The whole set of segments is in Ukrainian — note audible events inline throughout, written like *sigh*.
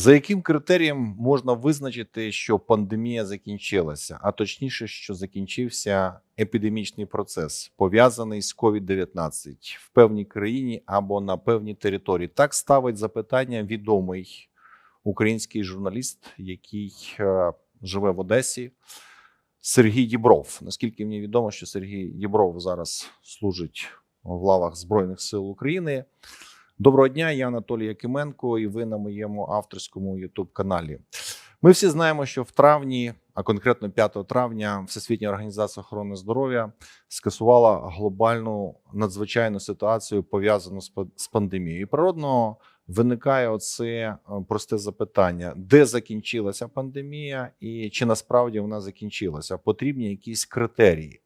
За яким критерієм можна визначити, що пандемія закінчилася, а точніше, що закінчився епідемічний процес, пов'язаний з COVID-19 в певній країні або на певній території? Так ставить запитання відомий український журналіст, який е, живе в Одесі, Сергій Дібров. Наскільки мені відомо, що Сергій Дібров зараз служить в лавах Збройних сил України. Доброго дня, я Анатолій Якименко, і ви на моєму авторському youtube каналі. Ми всі знаємо, що в травні, а конкретно 5 травня, Всесвітня організація охорони здоров'я скасувала глобальну надзвичайну ситуацію пов'язану з па- з пандемією. І природно виникає оце е, просте запитання: де закінчилася пандемія, і чи насправді вона закінчилася? Потрібні якісь критерії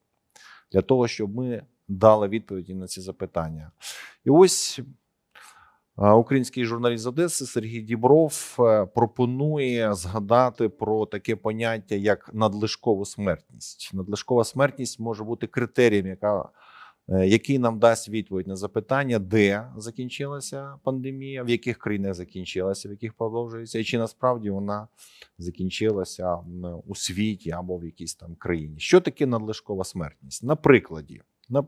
для того, щоб ми дали відповіді на ці запитання. І ось Український журналіст з Одеси Сергій Дібров е, пропонує згадати про таке поняття як надлишкову смертність. Надлишкова смертність може бути критерієм, яка, е, який нам дасть відповідь на запитання, де закінчилася пандемія, в яких країнах закінчилася, в яких продовжується, і чи насправді вона закінчилася у світі або в якійсь там країні. Що таке надлишкова смертність? На прикладі. На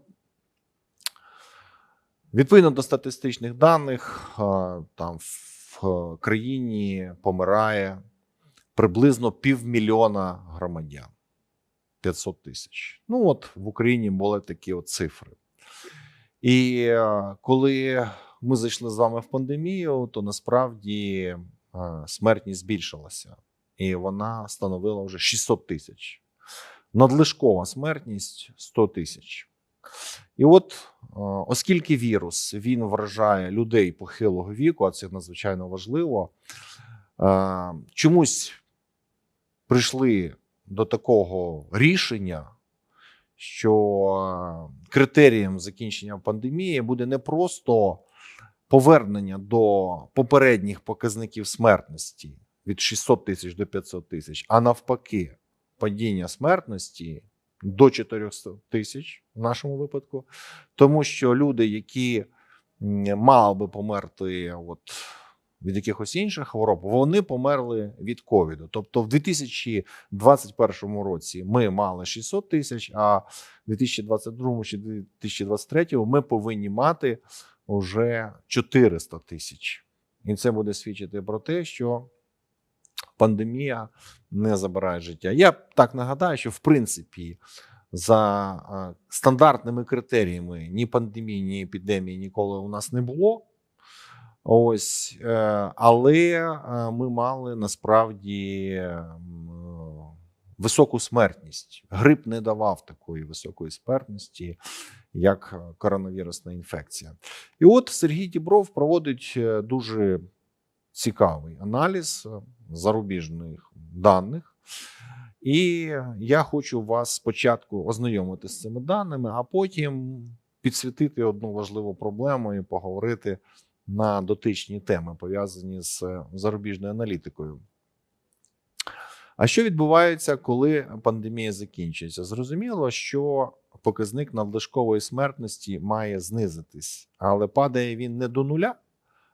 Відповідно до статистичних даних, там в країні помирає приблизно півмільйона громадян 500 тисяч. Ну от в Україні були такі от цифри. І е, коли ми зайшли з вами в пандемію, то насправді е, смертність збільшилася, і вона становила вже 600 тисяч. Надлишкова смертність 100 тисяч. І от, е, оскільки вірус він вражає людей похилого віку, а це надзвичайно важливо, е, чомусь прийшли до такого рішення, що е, критерієм закінчення пандемії буде не просто повернення до попередніх показників смертності від 600 тисяч до 500 тисяч, а навпаки, падіння смертності до 400 тисяч в нашому випадку, тому що люди, які мали би померти от, від якихось інших хвороб, вони померли від ковіду. Тобто, в 2021 році ми мали 600 тисяч, а в 2022 чи 2023 ми повинні мати вже 400 тисяч. І це буде свідчити про те, що пандемія не забирає життя. Я так нагадаю, що в принципі за е, стандартними критеріями ні пандемії, ні епідемії ніколи у нас не було. Ось, е, але е, ми мали насправді високу смертність. Грип не давав такої високої смертності, як коронавірусна інфекція. І от Сергій Дібров проводить дуже цікавий аналіз е, зарубіжних даних. І я хочу вас спочатку ознайомити з цими даними, а потім підсвітити одну важливу проблему і поговорити на дотичні теми, пов'язані з е, зарубіжною аналітикою. А що відбувається, коли пандемія закінчується? Зрозуміло, що показник надлишкової смертності має знизитись, але падає він не до нуля,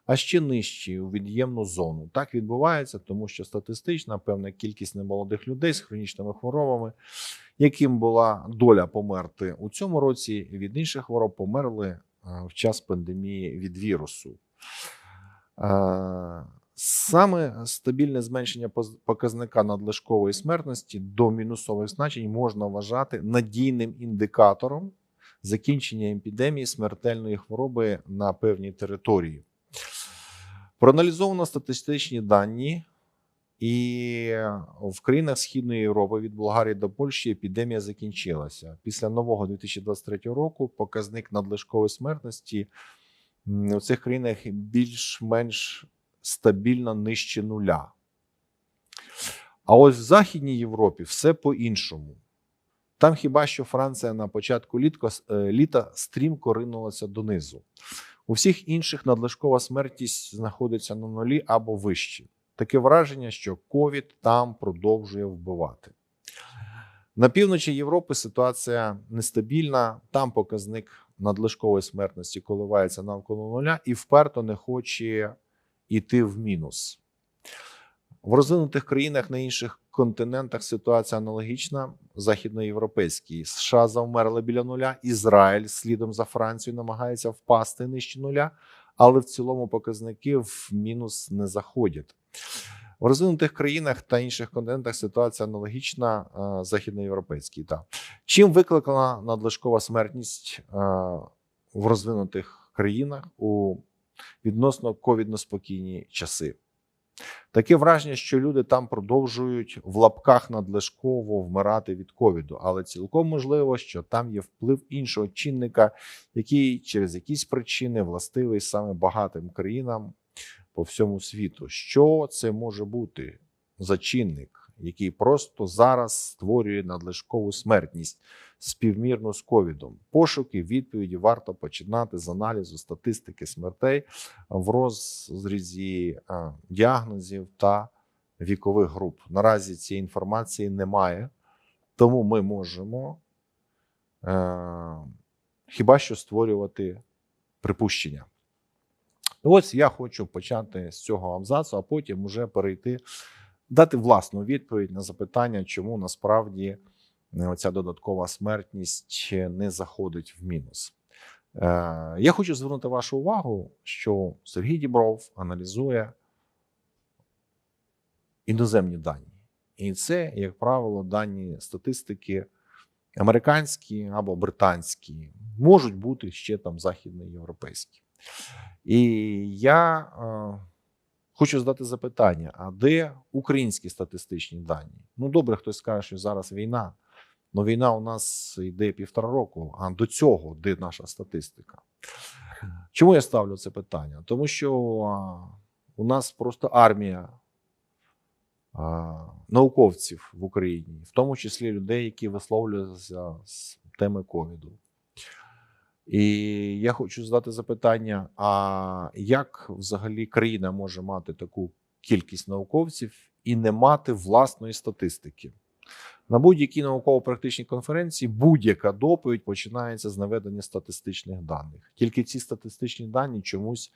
а ще нижче у від'ємну зону. Так відбувається, тому що статистична певна кількість немолодих людей з хронічними хворобами, яким була доля померти у цьому році, від інших хвороб померли е, в час пандемії від вірусу. Е, Саме стабільне зменшення показника надлишкової смертності до мінусових значень можна вважати надійним індикатором закінчення епідемії смертельної хвороби на певній території. Проаналізовано статистичні дані, і в країнах Східної Європи від Болгарії до Польщі епідемія закінчилася. Після нового 2023 року показник надлишкової смертності у цих країнах більш-менш стабільно нижче нуля. А ось в Західній Європі все по-іншому. Там хіба що Франція на початку е, літа стрімко ринулася донизу. У всіх інших надлишкова смертність знаходиться на нулі або вище. Таке враження, що ковід там продовжує вбивати. На півночі Європи ситуація нестабільна. Там показник надлишкової смертності коливається навколо нуля і вперто не хоче йти в мінус. В розвинутих країнах на інших континентах ситуація аналогічна. Західноєвропейські США завмерли біля нуля. Ізраїль слідом за Францією намагається впасти нижче нуля, але в цілому показники в мінус не заходять. В розвинутих країнах та інших континентах ситуація аналогічна е, західноєвропейській. Та чим викликана надлишкова смертність е, в розвинутих країнах у відносно ковідно спокійні часи? Таке враження, що люди там продовжують в лапках надлишково вмирати від ковіду, але цілком можливо, що там є вплив іншого чинника, який через якісь причини властивий саме багатим країнам по всьому світу. Що це може бути за чинник, який просто зараз створює надлишкову смертність співмірну з ковідом? Пошуки відповіді варто починати з аналізу статистики смертей в розрізі е, діагнозів та вікових груп. Наразі цієї інформації немає, тому ми можемо е, хіба що створювати припущення. Ось я хочу почати з цього абзацу, а потім вже перейти, дати власну відповідь на запитання, чому насправді е, оця додаткова смертність не заходить в мінус. Е, Я хочу звернути вашу увагу, що Сергій Дібров аналізує іноземні дані. І це, як правило, дані статистики американські або британські, можуть бути ще там західноєвропейські. І я е, хочу задати запитання: а де українські статистичні дані? Ну, добре, хтось скаже, що зараз війна. Ну, війна у нас йде півтора року, а до цього де наша статистика? Чому я ставлю це питання? Тому що у нас просто армія науковців в Україні, в тому числі людей, які висловлюються з теми ковіду. І я хочу задати запитання: а як взагалі країна може мати таку кількість науковців і не мати власної статистики? На будь-якій науково-практичній конференції будь-яка доповідь починається з наведення статистичних даних. Тільки ці статистичні дані чомусь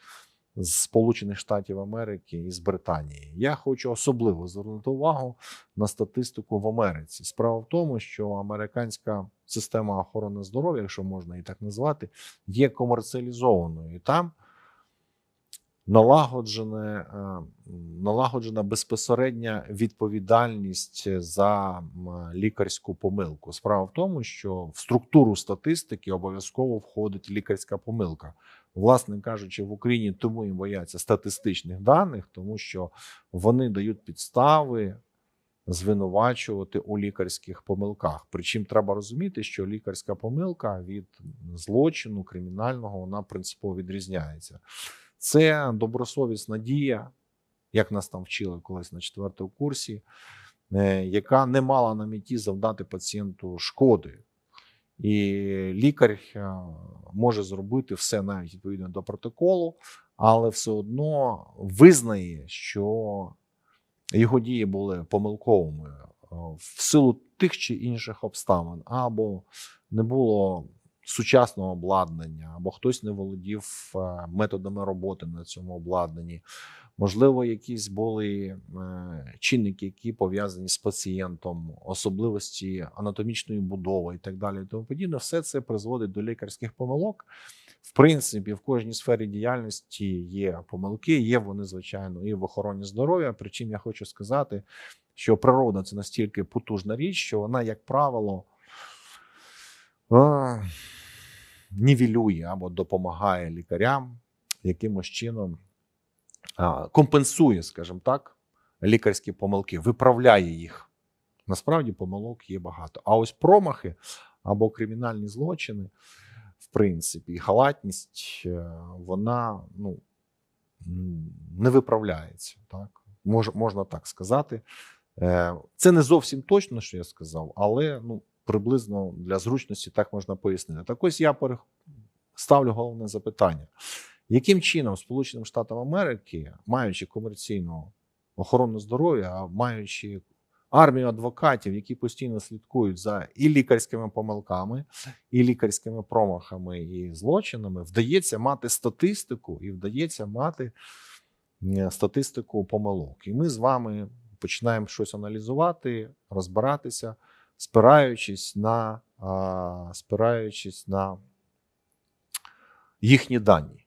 з Сполучених Штатів Америки і з Британії. Я хочу особливо звернути увагу на статистику в Америці. Справа в тому, що американська система охорони здоров'я, якщо можна її так назвати, є комерціалізованою там. Налагоджене, е, налагоджена безпосередня відповідальність за лікарську помилку. Справа в тому, що в структуру статистики обов'язково входить лікарська помилка власне кажучи, в Україні тому і бояться статистичних даних, тому що вони дають підстави звинувачувати у лікарських помилках. Причому треба розуміти, що лікарська помилка від злочину кримінального вона принципово відрізняється. Це добросовісна дія, як нас там вчили колись на четвертому курсі, е, яка не мала на меті завдати пацієнту шкоди. І лікар е, може зробити все навіть відповідно до протоколу, але все одно визнає, що його дії були помилковими е, в силу тих чи інших обставин, або не було сучасного обладнання, або хтось не володів е, методами роботи на цьому обладнанні. Можливо, якісь були е, чинники, які пов'язані з пацієнтом, особливості анатомічної будови і так далі. Тому подібне, все це призводить до лікарських помилок. В принципі, в кожній сфері діяльності є помилки, є вони, звичайно, і в охороні здоров'я. Причому я хочу сказати, що природа це настільки потужна річ, що вона, як правило, нівелює або допомагає лікарям якимось чином компенсує, скажімо так, лікарські помилки, виправляє їх. Насправді помилок є багато. А ось промахи або кримінальні злочини, в принципі, халатність, е, вона ну, не виправляється. Так? Мож, можна так сказати. Е, це не зовсім точно, що я сказав, але ну, приблизно для зручності так можна пояснити. Так ось я ставлю головне запитання. Яким чином Сполученим Штатам Америки, маючи комерційну охорону здоров'я, маючи армію адвокатів, які постійно слідкують за і лікарськими помилками, і лікарськими промахами і злочинами, вдається мати статистику і вдається мати статистику помилок. І ми з вами починаємо щось аналізувати, розбиратися, спираючись на, а, спираючись на їхні дані.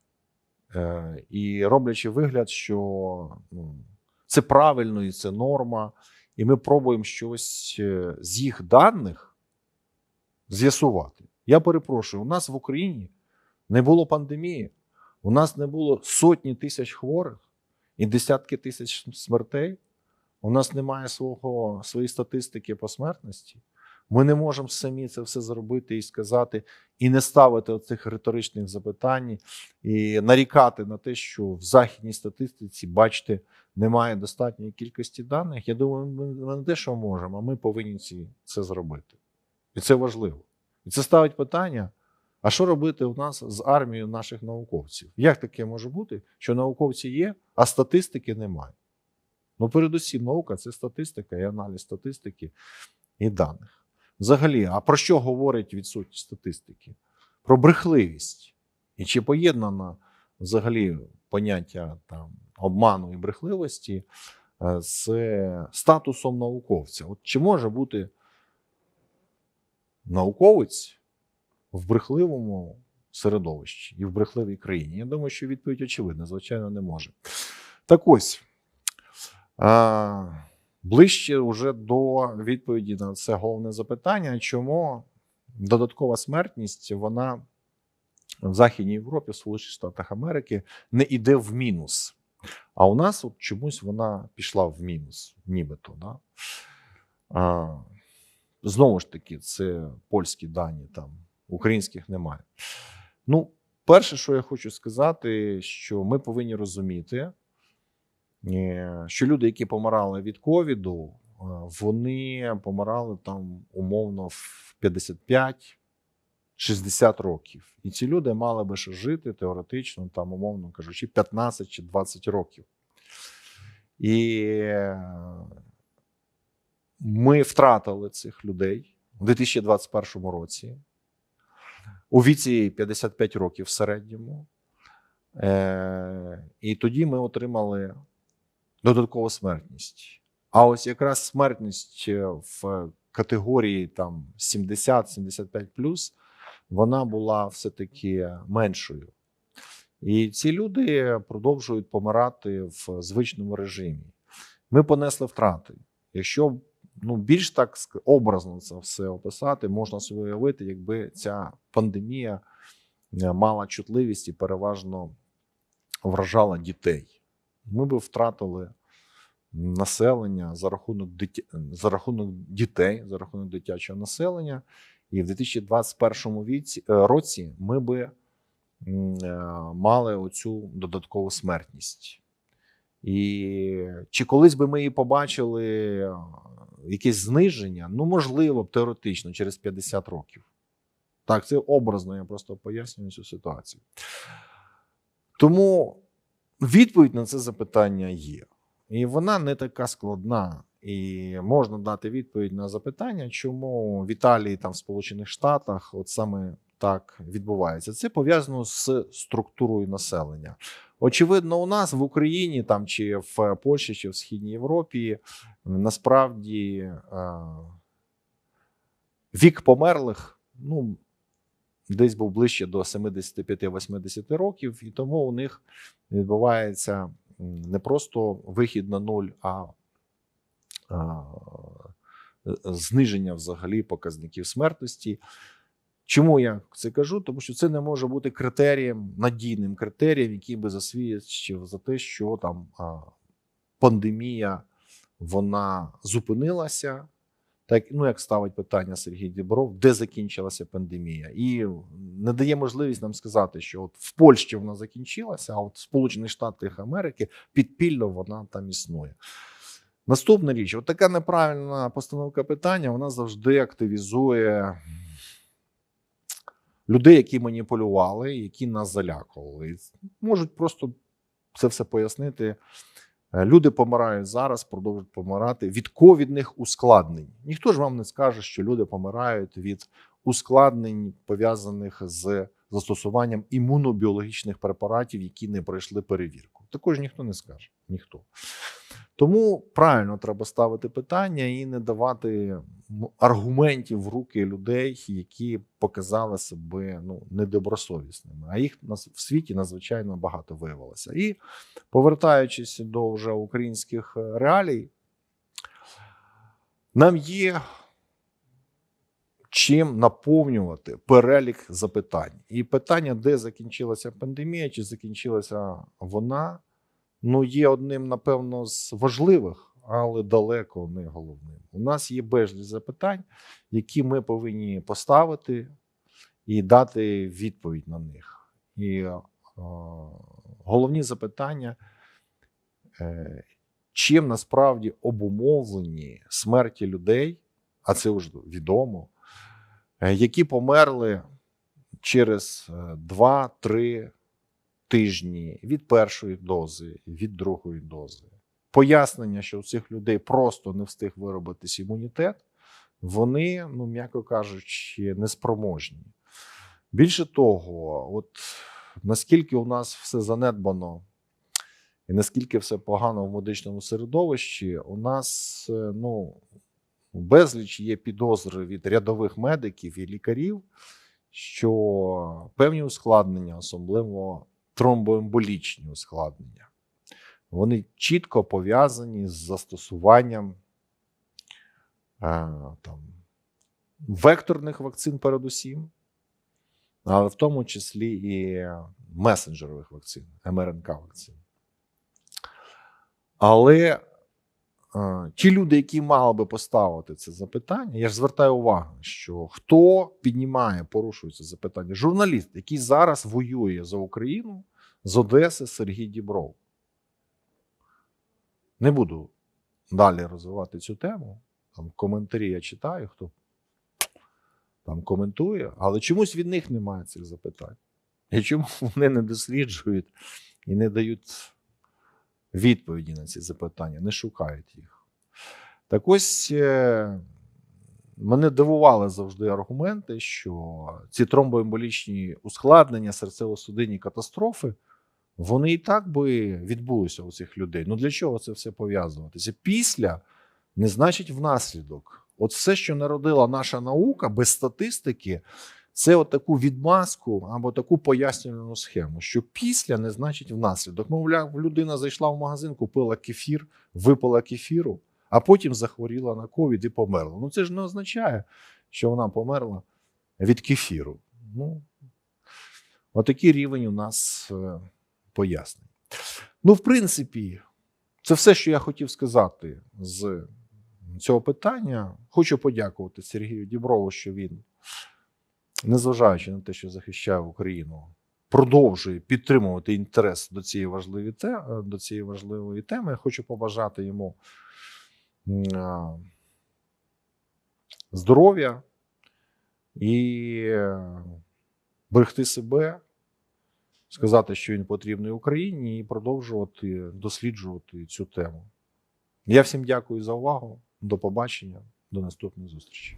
Е, і роблячи вигляд, що ну, це правильно і це норма, і ми пробуємо щось е, з їх даних з'ясувати. Я перепрошую, у нас в Україні не було пандемії, у нас не було сотні тисяч хворих і десятки тисяч смертей. У нас немає свого, своєї статистики по смертності. Ми не можемо самі це все зробити і сказати, і не ставити оцих риторичних запитань, і нарікати на те, що в західній статистиці, бачите, немає достатньої кількості даних. Я думаю, ми не те, що можемо, а ми повинні це зробити. І це важливо. І це ставить питання: а що робити у нас з армією наших науковців? Як таке може бути, що науковці є, а статистики немає? Ну, передусім, наука це статистика і аналіз статистики і даних. Взагалі, а про що говорить відсутність статистики? Про брехливість. І чи поєднано взагалі поняття там, обману і брехливості е, з статусом науковця? От чи може бути науковець в брехливому середовищі і в брехливій країні? Я думаю, що відповідь очевидна, звичайно, не може. Так ось. Ближче вже до відповіді на це головне запитання, чому додаткова смертність вона в Західній Європі, в Сполучених Штатах Америки не йде в мінус. А у нас от чомусь вона пішла в мінус, нібито. Да? А, Знову ж таки, це польські дані, там українських немає. Ну, перше, що я хочу сказати, що ми повинні розуміти, що люди, які помирали від ковіду, е, вони помирали там умовно в 55-60 років. І ці люди мали би ще жити теоретично, там, умовно кажучи, 15 чи 20 років. І е, ми втратили цих людей у 2021 році у віці 55 років в середньому. Е, І тоді ми отримали додаткову смертність. А ось якраз смертність е, в категорії там 70-75 вона була все-таки меншою. І ці люди продовжують помирати в звичному режимі. Ми понесли втрати. Якщо ну, більш так образно це все описати, можна собі уявити, якби ця пандемія е, мала чутливість і переважно вражала дітей. Ми би втратили населення за рахунок дитя... за рахунок дітей, за рахунок дитячого населення. І в 2021 віці, е, році ми би е, мали оцю додаткову смертність. І чи колись би ми її побачили е, якесь зниження? Ну, можливо, теоретично, через 50 років. Так, це образно, я просто пояснюю цю ситуацію. Тому відповідь на це запитання є. І вона не така складна. І можна дати відповідь на запитання, чому в Італії, там в Сполучених Штатах, от саме так відбувається. Це пов'язано з структурою населення. Очевидно, у нас в Україні там чи в Польщі, чи в Східній Європі насправді е, вік померлих ну, десь був ближче до 75-80 років, і тому у них відбувається не просто вихід на нуль, а, е, зниження взагалі показників смертності. Чому я це кажу? Тому що це не може бути критерієм, надійним критерієм, який би засвідчив за те, що там пандемія вона зупинилася. Так, ну як ставить питання Сергій Дібров, де закінчилася пандемія, і не дає можливість нам сказати, що от в Польщі вона закінчилася, а от в Сполучених Штатах Америки підпільно вона там існує. Наступна річ: от така неправильна постановка питання, вона завжди активізує людей, які маніпулювали, які нас залякували. Можуть просто це все пояснити. Е, Люди помирають зараз, продовжують помирати від ковідних ускладнень. Ніхто ж вам не скаже, що люди помирають від ускладнень, пов'язаних з застосуванням імунобіологічних препаратів, які не пройшли перевірку. Також ніхто не скаже. Ніхто. Тому правильно треба ставити питання і не давати аргументів в руки людей, які показали себе ну, недобросовісними. А їх в світі надзвичайно багато виявилося. І повертаючись до вже українських е, реалій, нам є чим наповнювати перелік запитань. І питання, де закінчилася пандемія, чи закінчилася вона, ну є одним, напевно, з важливих, але далеко не головним. У нас є безліч запитань, які ми повинні поставити і дати відповідь на них. І е, головні запитання, е, чим насправді обумовлені смерті людей, а це вже відомо, е, які померли через 2-3 тижні від першої дози, від другої дози. Пояснення, що у цих людей просто не встиг виробитись імунітет, вони, ну м'яко кажучи, неспроможні. Більше того, от наскільки у нас все занедбано і наскільки все погано в медичному середовищі, у нас е, ну, безліч є підозри від рядових медиків і лікарів, що певні ускладнення, особливо тромбоемболічні ускладнення, вони чітко пов'язані з застосуванням е, там, векторних вакцин, передусім, але в тому числі і месенджерових вакцин, МРНК вакцин. Але е, ті люди, які мали би поставити це запитання, я ж звертаю увагу, що хто піднімає, порушує це запитання, журналіст, який зараз воює за Україну з Одеси Сергій Дібров. Не буду далі розвивати цю тему. Там коментарі я читаю, хто там коментує, але чомусь від них немає цих запитань. І чому *laughs* вони не досліджують і не дають відповіді на ці запитання, не шукають їх. Так ось е, мене дивували завжди аргументи, що ці тромбоемболічні ускладнення, серцево-судинні катастрофи, вони і так би відбулися у цих людей. Ну для чого це все пов'язуватися? Після не значить внаслідок. От все, що народила наша наука без статистики, це от таку відмазку або таку пояснювальну схему, що після не значить внаслідок. Мовляв, людина зайшла в магазин, купила кефір, випила кефіру, а потім захворіла на ковід і померла. Ну це ж не означає, що вона померла від кефіру. Ну, отакий рівень у нас е, пояснень. Ну, в принципі, це все, що я хотів сказати з цього питання. Хочу подякувати Сергію Діброву, що він, незважаючи на те, що захищає Україну, продовжує підтримувати інтерес до цієї важливої те- до цієї важливої теми. Хочу побажати йому а, здоров'я і е, берегти себе, сказати, що він потрібний Україні, і продовжувати досліджувати цю тему. Я всім дякую за увагу. До побачення, до наступної зустрічі.